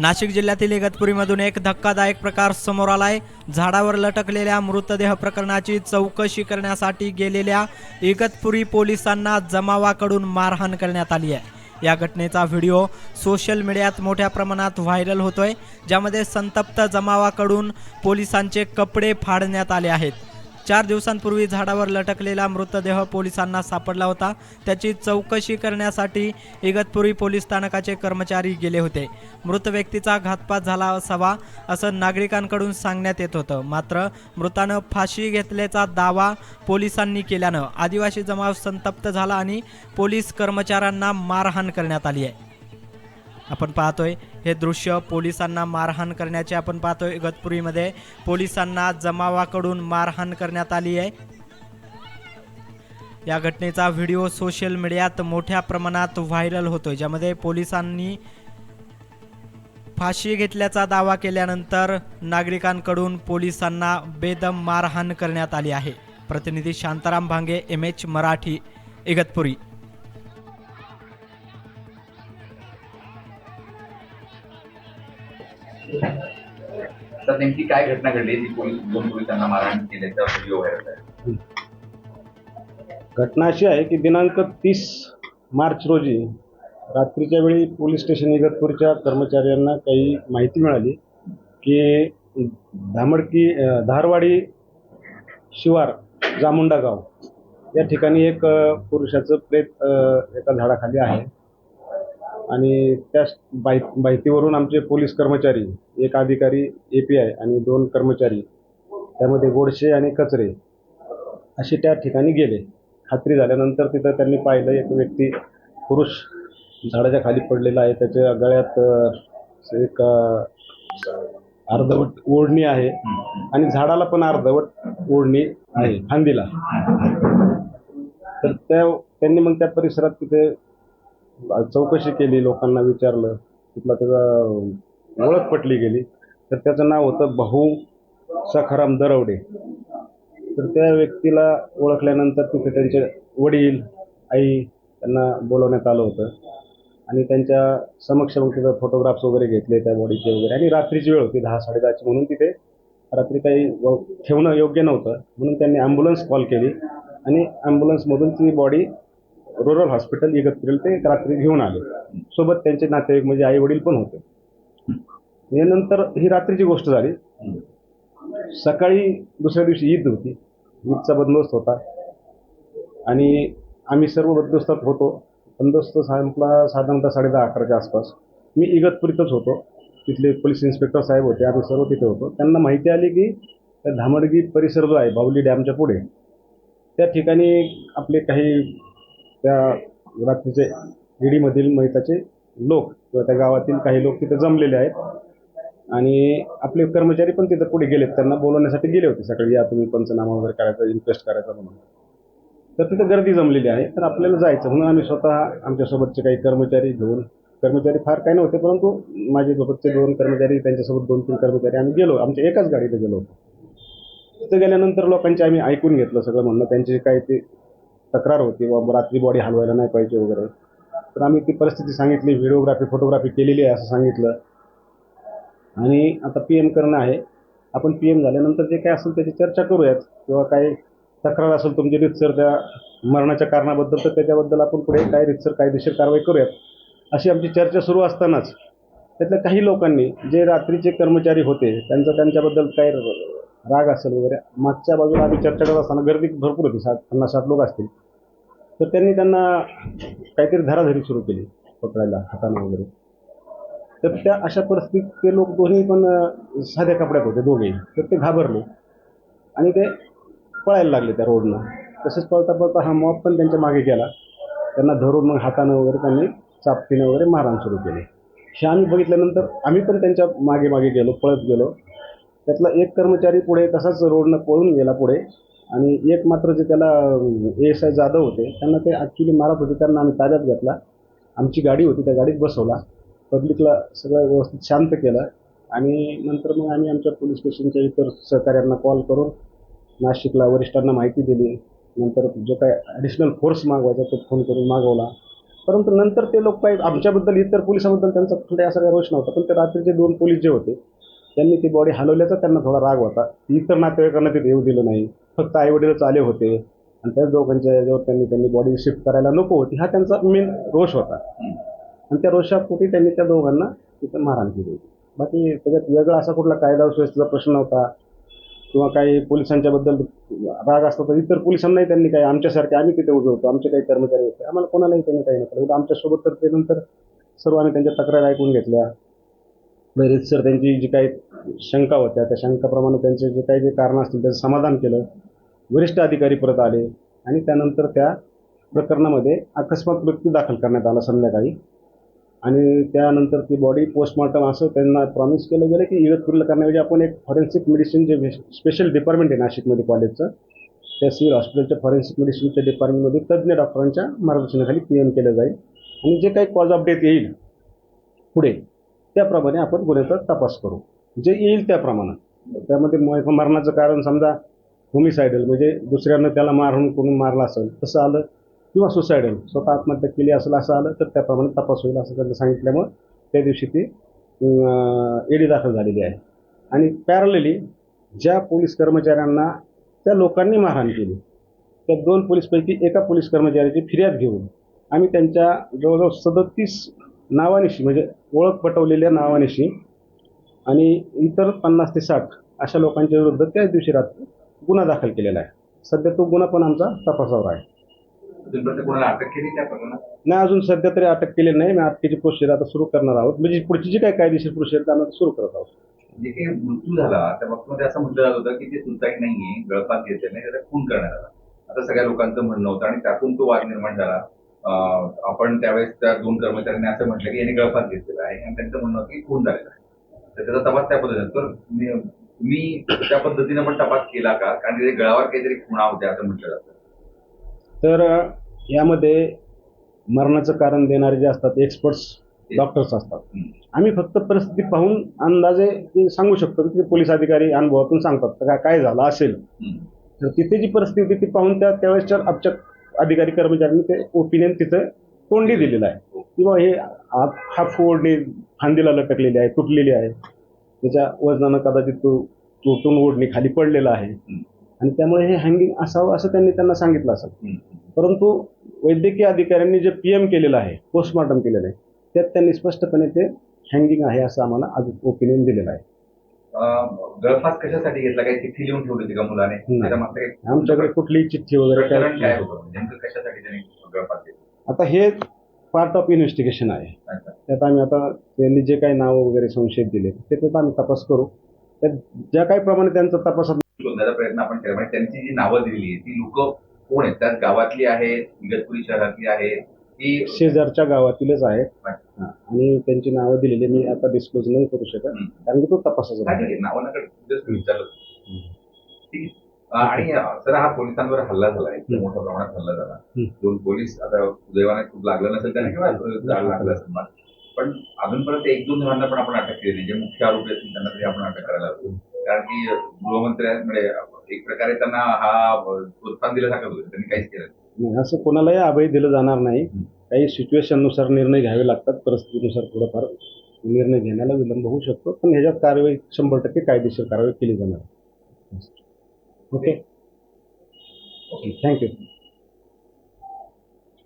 नाशिक जिल्ह्यातील इगतपुरीमधून एक धक्कादायक प्रकार समोर आलाय. झाडावर लटकलेल्या मृतदेह प्रकरणाची चौकशी करण्यासाठी गेलेल्या इगतपुरी पोलिसांना जमावाकडून मारहाण करण्यात आली आहे. या घटनेचा व्हिडिओ सोशल मीडियात मोठ्या प्रमाणात व्हायरल होतोय ज्यामध्ये संतप्त जमावाकडून पोलिसांचे कपडे फाडण्यात आले आहेत. चार दिवसांपूर्वी झाडावर लटकलेला मृतदेह पोलिसांना सापडला होता. त्याची चौकशी करण्यासाठी इगतपुरी पोलीस स्थानकाचे कर्मचारी गेले होते. मृत व्यक्तीचा घातपात झाला असावा असं नागरिकांकडून सांगण्यात येत होतं. मात्र मृतानं फाशी घेतल्याचा दावा पोलिसांनी केल्यानं आदिवासी जमाव संतप्त झाला आणि पोलीस कर्मचाऱ्यांना मारहाण करण्यात आली आहे. आपण पाहतोय हे दृश्य पोलिसांना मारहाण करण्याचे आपण पाहतोय इगतपुरीमध्ये पोलिसांना जमावाकडून मारहाण करण्यात आली आहे. या घटनेचा व्हिडिओ सोशल मीडियात मोठ्या प्रमाणात व्हायरल होतोय ज्यामध्ये पोलिसांनी फाशी घेतल्याचा दावा केल्यानंतर नागरिकांकडून पोलिसांना बेदम मारहाण करण्यात आली आहे. प्रतिनिधी शांताराम भांगे एम एच मराठी इगतपुरी. तर नेमकी काय घटना घडली? ती पोलीस दोन पोलिसांना मारहाण केल्याचा व्हिडिओ व्हायरल आहे घटना अशी आहे की दिनांक तीस मार्च रोजी रात्रीच्या वेळी पोलीस स्टेशन इगतपूरच्या कर्मचाऱ्यांना काही माहिती मिळाली की धामडकी धारवाडी शिवार जामुंडा गाव या ठिकाणी एक पुरुषाचं प्रेत एका झाडाखाली आहे. आणि त्या माहि- माहितीवरून आमचे पोलीस कर्मचारी एक अधिकारी ए पी आय आणि दोन कर्मचारी त्यामध्ये गोडशे आणि कचरे असे त्या ठिकाणी गेले. खात्री झाल्यानंतर तिथं त्यांनी पाहिलं एक व्यक्ती पुरुष झाडाच्या खाली पडलेला आहे. त्याच्या गळ्यात एक अर्धवट ओढणी आहे आणि झाडाला पण अर्धवट ओढणी आहे फांदीला. तर त्या त्यांनी मग त्या परिसरात तिथे चौकशी केली लोकांना विचारलं. तिथला त्याचा ओळख पटली गेली. तर त्याचं नाव होतं भाऊ सखाराम दरवडे. तर त्या व्यक्तीला ओळखल्यानंतर तिथे त्यांचे वडील आई त्यांना बोलवण्यात आलं होतं. आणि त्यांच्या समक्ष मग तिथं फोटोग्राफ्स वगैरे घेतले त्या बॉडीचे वगैरे. आणि रात्रीची वेळ होती दहा साडेदहाची. म्हणून तिथे रात्री काही व- ठेवणं योग्य नव्हतं. म्हणून त्यांनी ॲम्ब्युलन्स कॉल केली. आणि ॲम्ब्युलन्समधून ती बॉडी रुरल हॉस्पिटल इगतपुरीला ते रात्री घेऊन आले. सोबत त्यांचे नातेवाईक म्हणजे आई वडील पण होते. यानंतर ही रात्रीची गोष्ट झाली. सकाळी दुसऱ्या दिवशी ईद होती. ईदचा बंदोबस्त होता. आणि आम्ही सर्व बंदोबस्तात होतो. बंदोबस्त संपला साधारणतः साडे दहा अकराच्या आसपास. मी इगतपुरीतच होतो. तिथले पोलीस इन्स्पेक्टर साहेब होते. आम्ही सर्व तिथे होतो. त्यांना माहिती आली की धामडगी परिसर जो आहे बाहुली डॅमच्या पुढे त्या ठिकाणी आपले काही त्या रात्रीचे ईडीमधील महिताचे लोक किंवा त्या गावातील काही लोक तिथे जमलेले आहेत. आणि आपले कर्मचारी पण तिथं पुढे गेलेत. त्यांना बोलवण्यासाठी गेले होते सकाळी या तुम्ही पंचनामा वगैरे करायचा इन्क्वेस्ट करायचा म्हणून. तर तिथं गर्दी जमलेली आहे. तर आपल्याला जायचं. म्हणून आम्ही स्वतः आमच्यासोबतचे काही कर्मचारी घेऊन कर्मचारी फार काही नव्हते परंतु माझे सोबतचे दोन कर्मचारी त्यांच्यासोबत दोन तीन कर्मचारी आम्ही गेलो. आमच्या एकाच गाडीत गेलो होतो. तिथं गेल्यानंतर लोकांचे आम्ही ऐकून घेतलं सगळं म्हणणं. त्यांचे काय ते तक्रार होती व रात्री बॉडी हलवायला नाही पाहिजे वगैरे. तर आम्ही ती परिस्थिती सांगितली व्हिडिओग्राफी फोटोग्राफी केलेली आहे असं सांगितलं. आणि आता पी एम करणं आहे. आपण पी एम झाल्यानंतर जे काय असेल त्याची चर्चा करूयात. किंवा काही तक्रार असेल तुमची रितसर त्या मरणाच्या कारणाबद्दल तर त्याच्याबद्दल आपण पुढे काय रितसर कायदेशीर कारवाई करूयात. अशी आमची चर्चा सुरू असतानाच त्यातल्या काही लोकांनी जे रात्रीचे कर्मचारी होते त्यांचं त्यांच्याबद्दल काही राग असेल वगैरे मागच्या बाजूला आम्ही चर्चा करत असताना गर्दी भरपूर होती सात पन्नास साठ लोक असतील. तर त्यांनी त्यांना काहीतरी धराधरी सुरू केली पकडायला हाताने वगैरे. तर त्या अशा परिस्थितीत ते लोक दोन्ही पण साध्या कपड्यात होते दोघेही तर ते घाबरले. आणि ते पळायला लागले त्या रोडनं तसेच पळता पळता हा मॉब पण त्यांच्या मागे गेला. त्यांना धरून मग हातानं वगैरे त्यांनी चापटीनं वगैरे मारहाण सुरू केली. हे आम्ही बघितल्यानंतर आम्ही पण त्यांच्या मागे मागे गेलो पळत गेलो. त्यातला एक कर्मचारी पुढे तसाच रोडनं पळून गेला पुढे. आणि एक मात्र जे त्याला ए एस आय जाधव होते त्यांना ते ॲक्च्युली मारत होते. त्यांना आम्ही ताब्यात घेतला. आमची गाडी होती त्या गाडीत बसवला. पब्लिकला सगळं व्यवस्थित शांत केलं. आणि नंतर मग आम्ही आमच्या पोलीस स्टेशनच्या इतर सहकाऱ्यांना कॉल करून नाशिकला वरिष्ठांना माहिती दिली. नंतर जो काय ॲडिशनल फोर्स मागवायचा तो फोन करून मागवला. परंतु नंतर ते लोक काही आमच्याबद्दल इतर पोलिसांबद्दल त्यांचा कुठलाही असा काही रोष नव्हता पण ते रात्रीचे दोन पोलीस जे होते त्यांनी ती बॉडी हलवल्याचा त्यांना थोडा राग होता. इतर नातेवाईकांना तिथे येऊ दिलं नाही. फक्त आईवडीलच आले होते. आणि त्याच दोघांच्या याच्यावर त्यांनी त्यांनी बॉडी शिफ्ट करायला नको होती. हा त्यांचा मेन रोष होता. आणि त्या रोषापोटी त्यांनी त्या दोघांना तिथं मारहाण केली. होती बाकी त्याच्यात वेगळा असा कुठला कायदा सुव्यवस्थेचा प्रश्न होता. किंवा काही पोलिसांच्याबद्दल राग असतो तर इतर पोलिसांनाही त्यांनी काही आमच्यासारखे आम्ही तिथे उभे होतो. आमचे काही कर्मचारी होते. आम्हाला कोणालाही त्यांनी काही नाही आमच्यासोबत तर ते नंतर सर्व आम्ही त्यांच्या तक्रार ऐकून घेतल्या. रितसर त्यांची जी काही शंका होत्या त्या शंकाप्रमाणे त्यांचे जे काही जे कारणं असतील त्याचं समाधान केलं. वरिष्ठ अधिकारी परत आले आणि त्यानंतर त्या प्रकरणामध्ये अकस्मात मृत्यू दाखल करण्यात आला संध्याकाळी. आणि त्यानंतर ती बॉडी पोस्टमॉर्टम असं त्यांना प्रॉमिस केलं गेलं की इगतपुरीला करण्याऐवजी आपण एक फॉरेन्सिक मेडिसिन जे स्पेशल डिपार्टमेंट आहे नाशिकमध्ये कॉलेजचं त्या सिव्हिल हॉस्पिटलच्या फॉरेन्सिक मेडिसिनच्या डिपार्टमेंटमध्ये तज्ज्ञ डॉक्टरांच्या मार्गदर्शनाखाली पी एम केलं जाईल. आणि जे काही कॉज ऑफ डेथ येईल पुढे त्याप्रमाणे आपण गुन्ह्याचा तपास करू. जे येईल त्याप्रमाणे. त्यामध्ये मरणाचं कारण समजा होमिसायडल म्हणजे दुसऱ्यानं त्याला मारून कोणी मारला असेल तसं आलं किंवा सुसायडल स्वतः आत्महत्या केली असेल असं आलं तर त्याप्रमाणे तपास होईल असं त्यांना सांगितल्यामुळं त्या दिवशी ती एडी दाखल झालेली आहे. आणि पॅरलली ज्या पोलीस कर्मचाऱ्यांना त्या लोकांनी मारहाण केली त्या दोन पोलीसपैकी एका पोलीस कर्मचाऱ्याची फिर्याद घेऊन आम्ही त्यांच्या जवळजवळ सदतीस नावानिशी म्हणजे ओळख पटवलेल्या नावानिशी आणि इतर पन्नास ते साठ अशा लोकांच्या विरुद्ध त्याच दिवशी रात्री गुन्हा दाखल केलेला आहे. सध्या तो गुन्हा पण आमचा तपासावर आहे. केली नाही अजून सध्या तरी अटक केलेली नाही. मी अटकेची प्रोसिजर आता सुरू करणार आहोत. म्हणजे पुढची जी काही कायदेशीर प्रोसिजर आम्ही सुरू करत आहोत. जे काही मृत्यू झाला त्या बाबतीमध्ये असं म्हटलं जात होतं की ते सुसाईड नाहीये गळफास घेतले नाही खून करण्यात आला. आता सगळ्या लोकांचं म्हणणं होतं आणि त्यातून तो वाद निर्माण झाला. आपण त्यावेळेस त्या दोन कर्मचाऱ्यांनी असं म्हटलं की यांनी गळफास घेतलेला आहे आणि त्यांचं म्हणणं की खून झालेला आहे. तर त्याचा तपास त्या पद्धतीने तर मी- त्या पद्धतीने पण तपास केला का? कारण तिथे गळावर काहीतरी खुणा होत्या असं म्हटलं जातं. तर यामध्ये मरणाचं कारण देणारे जे असतात एक्सपर्ट्स डॉक्टर्स असतात. आम्ही फक्त परिस्थिती पाहून अंदाजे सांगू शकतो. की पोलीस अधिकारी अनुभवातून सांगतात तर काय- झालं असेल. तर तिथे जी परिस्थिती ती पाहून त्या त्यावेळेसच्या आमच्या अधिकारी कर्मचाऱ्यांनी ते ओपिनियन तिथं तोंडी दिलेलं आहे. किंवा हे हात फोडणे ओढणी फांदीला लटकलेली आहे तुटलेली आहे. त्याच्या वजनानं कदाचित तो तुटून ओढणी खाली पडलेला आहे. आणि त्यामुळे हे हँगिंग असावं असं त्यांनी त्यांना सांगितलं असेल. परंतु वैद्यकीय अधिकाऱ्यांनी जे पी एम केलेलं आहे पोस्टमॉर्टम केलेलं आहे त्यात त्यांनी स्पष्टपणे ते हँगिंग आहे असं आम्हाला आज ओपिनियन दिलेलं आहे. गळफास कशासाठी घेतला? काही चिठ्ठी लिहून ठेवली होती का मुलाने? नाही. त्याच्या मागचं काही आमच्याकडे कुठलीही चिठ्ठी वगैरे प्रकरण काय होतं? नेमकं कशासाठी त्यांनी गळफास घेतला? आता हे पार्ट ऑफ इन्व्हेस्टिगेशन आहे. अच्छा. त्यात आम्ही आता त्यांनी जे काही नावं वगैरे संशयित दिले त्याच्यात आम्ही तपास करू. त्यात ज्या काही प्रमाणे त्यांचा तपासात शोधण्याचा प्रयत्न आपण केला. म्हणजे त्यांची जी नावं दिलेली आहे ती लोक कोण आहेत? त्यात गावातली आहेत इगतपुरी शहरातली आहेत की शेजारच्या गावातीलच आहेत. हा. आणि त्यांची नावं दिलेली मी आता डिस्क्लोज नाही करू शकत. हम्म. कारण की तो तपासाचा भाग नाही, आहे. नाही, just विचारलं. ठीक आहे. अं, आणि अं, सर हा पोलिसांवर हल्ला झाला आहे हम्म. मोठ्या प्रमाणात हल्ला झाला. हम्म. दोन पोलीस आता सुदैवाने खूप लागलं नसेल त्यांना किंवा जाळ लागलं असेल मला. पण अजूनपर्यंत एक दोन जणांना पण आपण अटक केली. जे मुख्य आरोपी असतील त्यांना तरी आपण अटक करायला हवी कारण की गृहमंत्र्यांकडे एक प्रकारे त्यांना हा अं, प्रोत्साहन दिल्यासारखं होतं. त्यांनी काहीच केलं नाही. नाही, असं कोणालाही अभय दिलं जाणार नाही. काही सिच्युएशननुसार निर्णय घ्यावे लागतात परिस्थितीनुसार थोडंफार निर्णय घेण्याला विलंब होऊ शकतो पण ह्याच्यात कारवाई शंभर टक्के कायदेशीर कारवाई केली जाणार. ओके. Okay thank you.